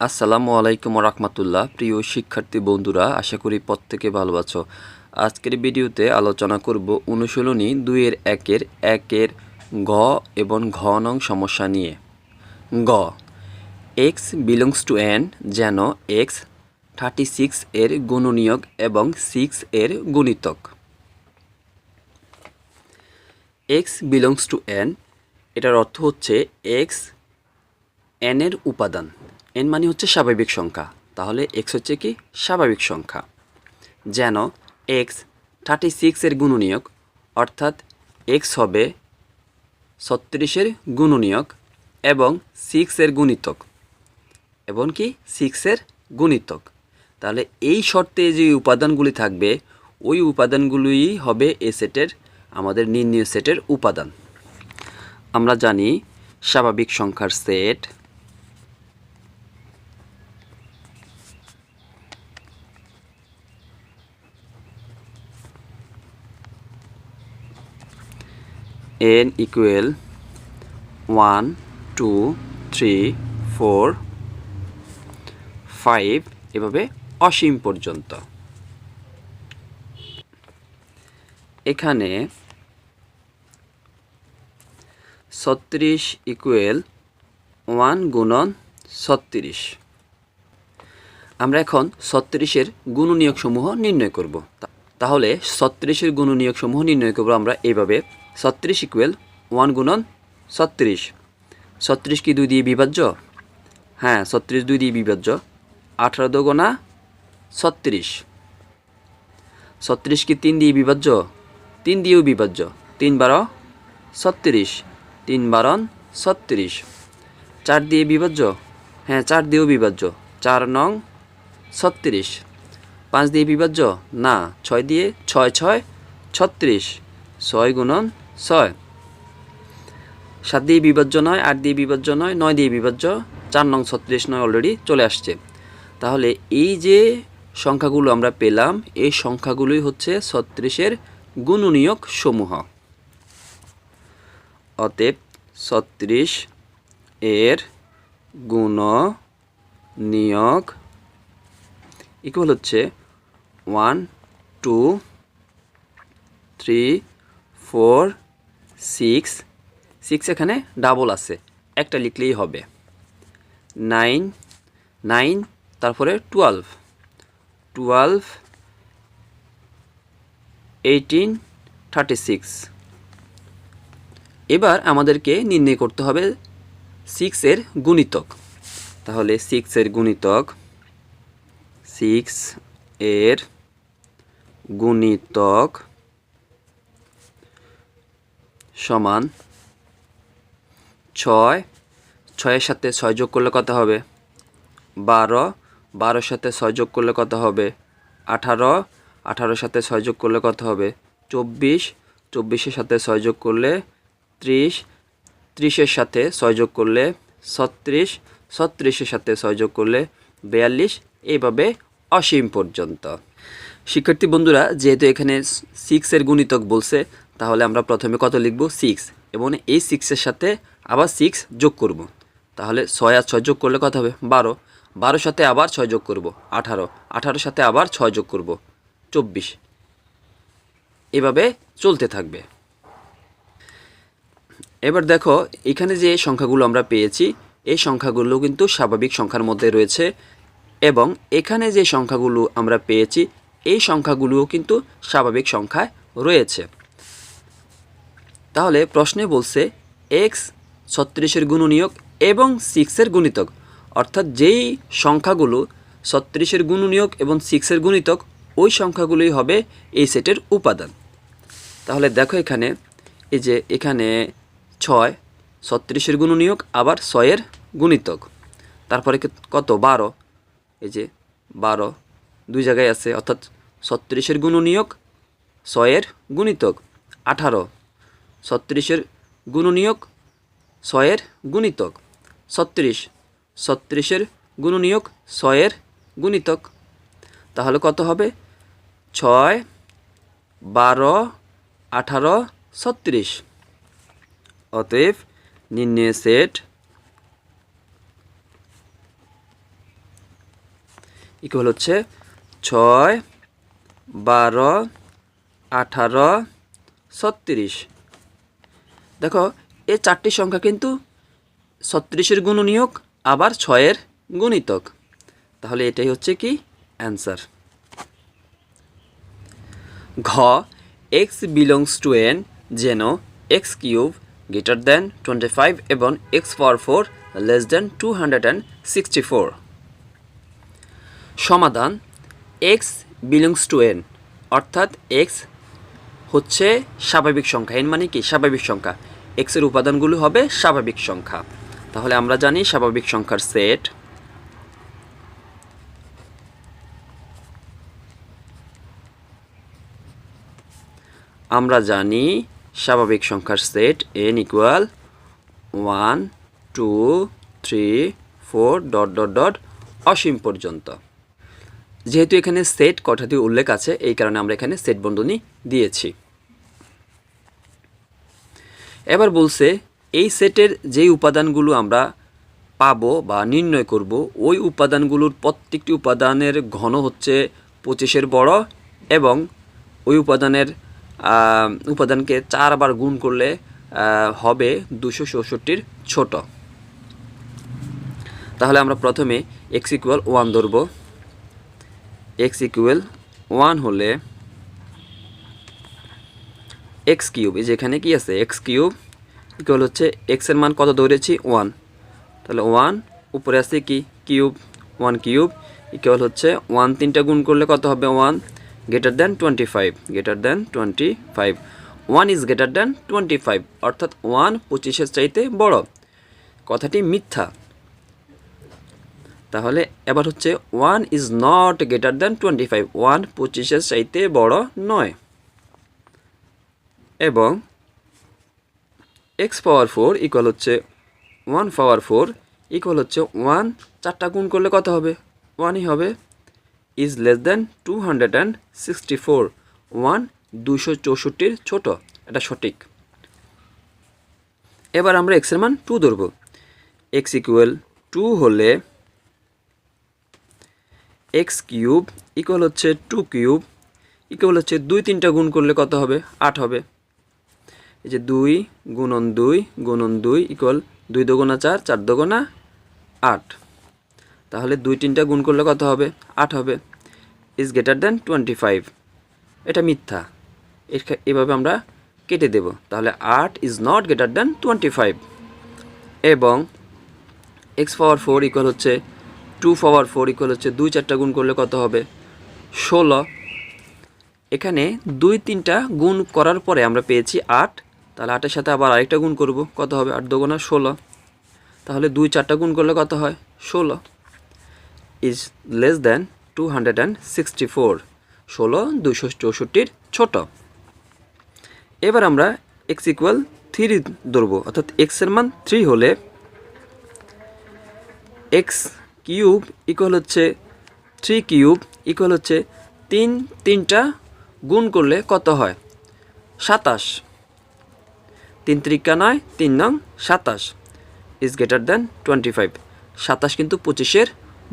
আসসালামু আলাইকুম রহমতুল্লাহ। প্রিয় শিক্ষার্থী বন্ধুরা, আশা করি প্রত্যেকে ভালো আছো। আজকের ভিডিওতে আলোচনা করব অনুশীলনী দুইয়ের একের একের ঘ এবং ঘ নং সমস্যা নিয়ে। গ এক্স বিলংস টু এন যেন এক্স থার্টি সিক্স এর গুণনীয়ক এবং সিক্স এর গুণিতক। এক্স বিলংস টু এন এটার অর্থ হচ্ছে এক্স এন এর উপাদান। এন মানে হচ্ছে স্বাভাবিক সংখ্যা। তাহলে এক্স হচ্ছে কি? স্বাভাবিক সংখ্যা। যেন এক্স থার্টি সিক্সের গুণনীয়ক, অর্থাৎ এক্স হবে ছত্রিশের গুণনীয়ক এবং সিক্সের গুণিতক। এবং কি? সিক্সের গুণিতক। তাহলে এই শর্তে যে উপাদানগুলি থাকবে, ওই উপাদানগুলোই হবে এ সেটের, আমাদের নির্ণয় সেটের উপাদান। আমরা জানি স্বাভাবিক সংখ্যার set n equal one two three four five এভাবে অসীম পর্যন্ত। এখানে ছত্রিশ ইকুয়াল ওয়ান গুণন ছত্রিশ। আমরা এখন ছত্রিশের গুণনীয়ক সমূহ নির্ণয় করব। তাহলে ছত্রিশের গুণনীয়ক সমূহ নির্ণয় করব আমরা এইভাবে ছত্রিশ ইকুয়াল ওয়ান গুণন ছত্রিশ। ছত্রিশ কি দুই দিয়ে বিভাজ্য? হ্যাঁ ছত্রিশ দুই দিয়ে বিভাজ্য। আঠারো দোগোনা ছত্রিশ। ছত্রিশ কি তিন দিয়ে বিভাজ্য? তিন দিয়েও বিভাজ্য। তিন বারো ছত্রিশ। তিন বারন ছত্রিশ। চার দিয়ে বিভাজ্য? হ্যাঁ চার দিয়েও বিভাজ্য। চার নং ছত্রিশ। পাঁচ দিয়ে বিভাজ্য? না, ছয় দিয়ে ছয় ছয়, ছত্রিশ। ছয় গুণন ছয়। সাত দিয়ে বিভাজ্য নয়, আট দিয়ে বিভাজ্য নয় নয় দিয়ে বিভাজ্য, চার নং ছত্রিশ নয় অলরেডি চলে আসছে। তাহলে এই যে সংখ্যাগুলো আমরা পেলাম, এই সংখ্যাগুলোই হচ্ছে ছত্রিশের গুণনীয়ক সমূহ। অতএব ছত্রিশ এর গুণ নিয়োগ ইকুয়াল হচ্ছে one two three four six six এখানে ডাবল আছে। একটা লিখলেই হবে। নাইন নাইন তারপরে twelve twelve eighteen thirty six এবার আমাদেরকে নির্ণয় করতে হবে সিক্সের গুণিতক। তাহলে সিক্সের গুণিতক সিক্স এর গুণিতক সমান ছয়, ছয়ের সাথে ছয় যোগ করলে কত হবে? বারো, বারোর সাথে ছয় যোগ করলে কত হবে? আঠারো, আঠারোর সাথে ছয় যোগ করলে কত হবে? চব্বিশ, চব্বিশের সাথে ছয় যোগ করলে ত্রিশ, ত্রিশের সাথে ছয় যোগ করলে ছত্রিশ, ছত্রিশের সাথে ছয় যোগ করলে বিয়াল্লিশ, এইভাবে অসীম পর্যন্ত। শিক্ষার্থী বন্ধুরা, যেহেতু এখানে সিক্সের গুণিতক বলছে তাহলে আমরা প্রথমে কত লিখব? সিক্স এবং এই সিক্সের সাথে আবার সিক্স যোগ করব। তাহলে ছয় আর ছয় যোগ করলে কত হবে? বারো। বারোর সাথে আবার ছয় যোগ করব, আঠারো। আঠারোর সাথে আবার ছয় যোগ করব, চব্বিশ। এভাবে চলতে থাকবে। এবার দেখো, এখানে যে সংখ্যাগুলো আমরা পেয়েছি, এই সংখ্যাগুলো কিন্তু স্বাভাবিক সংখ্যার মধ্যে রয়েছে এবং এখানে যে সংখ্যাগুলো আমরা পেয়েছি, এই সংখ্যাগুলোও কিন্তু স্বাভাবিক সংখ্যায় রয়েছে। তাহলে প্রশ্নে বলছে এক্স ছত্রিশের গুণনীয়ক এবং সিক্সের গুণিতক। অর্থাৎ যেই সংখ্যাগুলো ছত্রিশের গুণনীয়ক এবং সিক্সের গুণিতক, ওই সংখ্যাগুলোই হবে এই সেটের উপাদান। তাহলে দেখো এখানে, এই যে এখানে ছয়, ছত্রিশের গুণনীয়ক, আবার ছয়ের গুণিতক। তারপরে কত? বারো। এই যে বারো, দুই জায়গায় আছে, অর্থাৎ ছত্রিশের গুণনীয়ক, ছয়ের গুণিতক। আঠারো। ছত্রিশের গুণনীয়ক, ছয়ের গুণিতক। ছত্রিশ, ছত্রিশের গুণনীয়ক, ছয়ের গুণিতক। তাহলে কত হবে? ছয়, বারো, আঠারো, ছত্রিশ। অতএব নির্ণয় সেট। ইকুয়াল হচ্ছে ছয়, বারো, আঠারো, ছত্রিশ। দেখো এই চারটি সংখ্যা কিন্তু ছত্রিশের গুণনীয়ক, আবার ছয়ের গুণিতক। তাহলে এটাই হচ্ছে কি? অ্যান্সার ঘ এক্স বিলংস টু এন যেন X cube greater than twenty five এবং X power four less than two hundred and sixty four সমাধান এক্স বিলংস টু এন অর্থাৎ এক্স হচ্ছে স্বাভাবিক সংখ্যা। এন মানে কি? স্বাভাবিক সংখ্যা। এক্সের উপাদানগুলো হবে স্বাভাবিক সংখ্যা। তাহলে আমরা জানি স্বাভাবিক সংখ্যার সেট আমরা জানি স্বাভাবিক সংখ্যার set N equal one two three four dot dot dot অসীম পর্যন্ত। যেহেতু এখানে সেট কথাটি উল্লেখ আছে, এই কারণে আমরা এখানে সেট বন্ধনী দিয়েছি। এবার বলছে, এই সেটের যেই উপাদানগুলো আমরা পাবো বা নির্ণয় করব, ওই উপাদানগুলোর প্রত্যেকটি উপাদানের ঘন হচ্ছে পঁচিশের বড় এবং ওই উপাদানের উপাদানকে চারবার গুণ করলে হবে দুশো চৌষট্টির ছোট। তাহলে আমরা প্রথমে এক্স ইকুয়াল ওয়ান ধরবো। এক্স ইকুয়াল ওয়ান হলে এক্স কিউব এই যে এখানে কি আছে? এক্স কিউব ইকুয়াল হচ্ছে? এক্সের মান কত ধরেছি? ওয়ান তাহলে ওয়ান উপরে আছে কি? কিউব ওয়ান কিউব ইকুয়াল হচ্ছে? ওয়ান তিনটা গুণ করলে কত হবে? One greater than twenty five greater than twenty five one is greater than twenty five অর্থাৎ ওয়ান পঁচিশের চাইতে বড়। কথাটি মিথ্যা। তাহলে এবার হচ্ছে one is not greater than twenty five one পঁচিশের চাইতে বড় নয়। এবং এক্স পাওয়ার ফোর ইকুয়াল হচ্ছে ওয়ান পাওয়ার ফোর ইকুয়াল হচ্ছে ওয়ান চারটা গুণ করলে কত হবে? ওয়ানই হবে is less than two hundred and sixty four one দুশো চৌষট্টির ছোটো। এটা সঠিক। এবার আমরা এক্সের মান টু ধরব। এক্স ইকুয়াল টু হলে এক্স কিউব ইকুয়াল হচ্ছে টু কিউব ইকুয়াল হচ্ছে দুই তিনটা গুণ করলে কত হবে? আট হবে। এই যে দুই গুণন দুই গুণন দুই ইকুয়াল দুই দোগুণা চার চার দোগুণা আট। তাহলে দুই তিনটা গুণ করলে কত হবে? আট হবে। Is greater than twenty five এটা মিথ্যা। এভাবে আমরা কেটে দেব। তাহলে আট is not greater than twenty five এবং এক্স পাওয়ার ফোর ইকুয়াল হচ্ছে টু পাওয়ার ফোর ইকুয়াল হচ্ছে দুই চারটা গুণ করলে কত হবে? ষোলো। এখানে দুই তিনটা গুণ করার পরে আমরা পেয়েছি আট। তাহলে আটের সাথে আবার আরেকটা গুণ করব। কত হবে? আট দুগুণা ষোলো। তাহলে দুই চারটা গুণ করলে কত হয়? ষোলো। Is less than two hundred and sixty four ষোলো দুশো চৌষট্টির ছোট। এবার আমরা এক্স ইকুয়াল থ্রি ধরবো। অর্থাৎ এক্সের মান থ্রি হলে এক্স কিউব ইকুয়াল হচ্ছে থ্রি কিউব ইকুয়াল হচ্ছে তিন, তিনটা গুণ করলে কত হয়? সাতাশ। তিন ত্রিকা নয়, তিন নং, সাতাশ। Is greater than twenty five সাতাশ কিন্তু পঁচিশের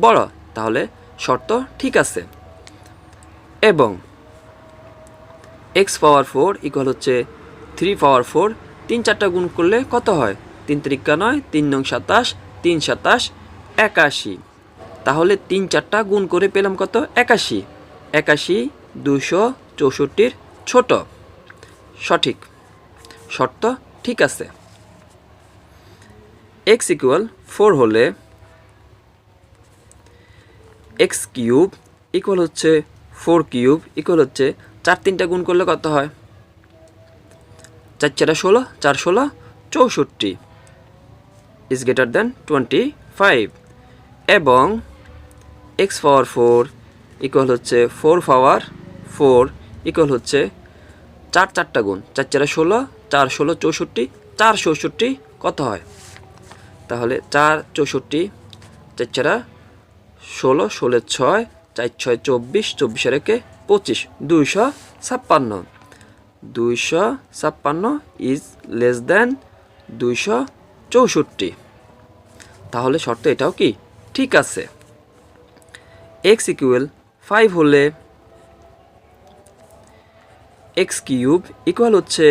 বড়, তাহলে শর্ত ঠিক আছে। এবং এক্স পাওয়ার ফোর ইকুয়াল হচ্ছে থ্রি পাওয়ার ফোর তিন চারটা গুণ করলে কত হয়? তিন ত্রিকা নয়, তিন নং সাতাশ, তিন সাতাশ, একাশি। তাহলে তিন চারটা গুণ করে পেলাম কত? একাশি। একাশি দুশো চৌষট্টির ছোট। সঠিক। শর্ত ঠিক আছে। এক্স ইকুয়াল ফোর হলে এক্স কিউব ইকুয়াল হচ্ছে ফোর কিউব ইকুয়াল হচ্ছে চার তিনটা গুণ করলে কত হয়? চার চারা ষোলো, চার ষোলো, চৌষট্টি is greater than twenty five এবং এক্স পাওয়ার ফোর ইকুয়াল হচ্ছে ফোর পাওয়ার ফোর ইকুয়াল হচ্ছে চার চারটা গুণ, চার চারা ষোলো চার ষোলো চৌষট্টি, চার চৌষট্টি কত হয়? তাহলে চার চৌষট্টি, চার চারা, ষোলো ষোলো, ছয়, চার ছয়, চব্বিশ চব্বিশের একে পঁচিশ, দুইশো ছাপ্পান্ন। দুইশো ছাপ্পান্ন ইজ লেস দেন দুইশো চৌষট্টি। তাহলে শর্ত এটাও কি? ঠিক আছে। এক্স ইকুয়াল ফাইভ হলে এক্স কিউব ইকুয়াল হচ্ছে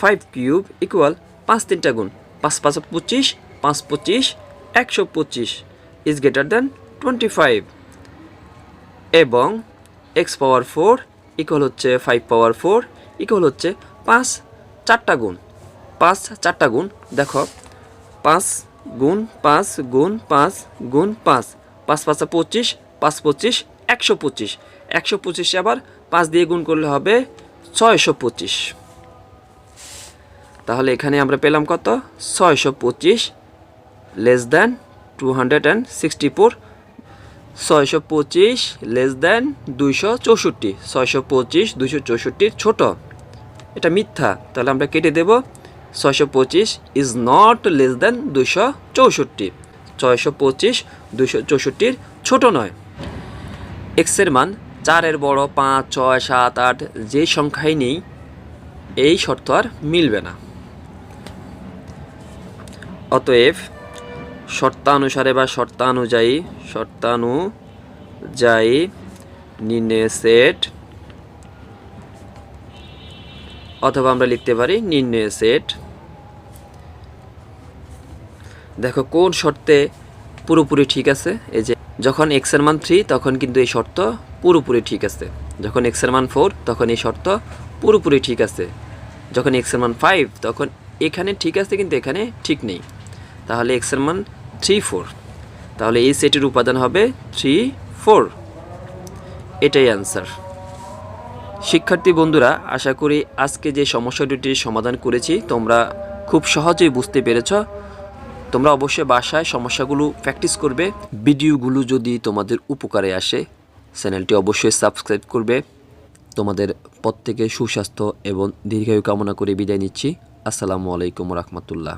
ফাইভ কিউব ইকুয়াল পাঁচ তিনটা গুণ। পাঁচ পাঁচ পঁচিশ পাঁচ পঁচিশ, একশো পঁচিশ is greater than twenty five এবং এক্স পাওয়ার ফোর ইকুয়াল হচ্ছে ফাইভ পাওয়ার ফোর ইকুয়াল হচ্ছে পাঁচ চারটা গুণ। পাঁচ চারটা গুণ, দেখো, পাঁচ গুণ পাঁচ গুণ পাঁচ গুণ পাঁচ। পাঁচ পাঁচা পঁচিশ, পাঁচ পঁচিশ, একশো পঁচিশ। একশো পঁচিশে আবার পাঁচ দিয়ে গুণ করলে হবে ছয়শো পঁচিশ। তাহলে এখানে আমরা পেলাম কত? ছয়শো পঁচিশ less than two hundred and sixty four ছয়শো পঁচিশ লেস দ্যান দুইশো চৌষট্টি। ছয়শো পঁচিশ, দুইশো চৌষট্টির ছোট। এটা মিথ্যা। তাহলে আমরা কেটে দেব। ছয়শো পঁচিশ ইজ নট লেস দ্যান দুইশো চৌষট্টি। ছয়শো পঁচিশ, দুইশো চৌষট্টির ছোট নয়। এক্সের মান চারের বড় পাঁচ, ছয়, সাত, আট, যে সংখ্যাই নেই, এই শর্ত আর মিলবে না। অতএব শর্তানুসারে বা শর্তানুযায়ী শর্তানুযায়ী নির্ণয় সেট অথবা আমরা লিখতে পারি নির্ণয় সেট দেখো, কোন শর্তে পুরোপুরি ঠিক আছে? এই যে, যখন এক্সের মান থ্রি তখন কিন্তু এই শর্ত পুরোপুরি ঠিক আছে। যখন এক্সের মান ফোর তখন এই শর্ত পুরোপুরি ঠিক আছে। যখন এক্সের মান ফাইভ তখন এখানে ঠিক আছে, কিন্তু এখানে ঠিক নেই। তাহলে এক্সের মান থ্রি ফোর তাহলে এই সেটের উপাদান হবে থ্রি ফোর এটাই অ্যান্সার শিক্ষার্থী বন্ধুরা, আশা করি আজকে যে সমস্যা দুটির সমাধান করেছি, তোমরা খুব সহজেই বুঝতে পেরেছ। তোমরা অবশ্যই বাসায় সমস্যাগুলো প্র্যাকটিস করবে। ভিডিওগুলো যদি তোমাদের উপকারে আসে, চ্যানেলটি অবশ্যই সাবস্ক্রাইব করবে। তোমাদের প্রত্যেকে সুস্বাস্থ্য এবং দীর্ঘায়ু কামনা করে বিদায় নিচ্ছি। আসসালামু আলাইকুম রহমতুল্লাহ।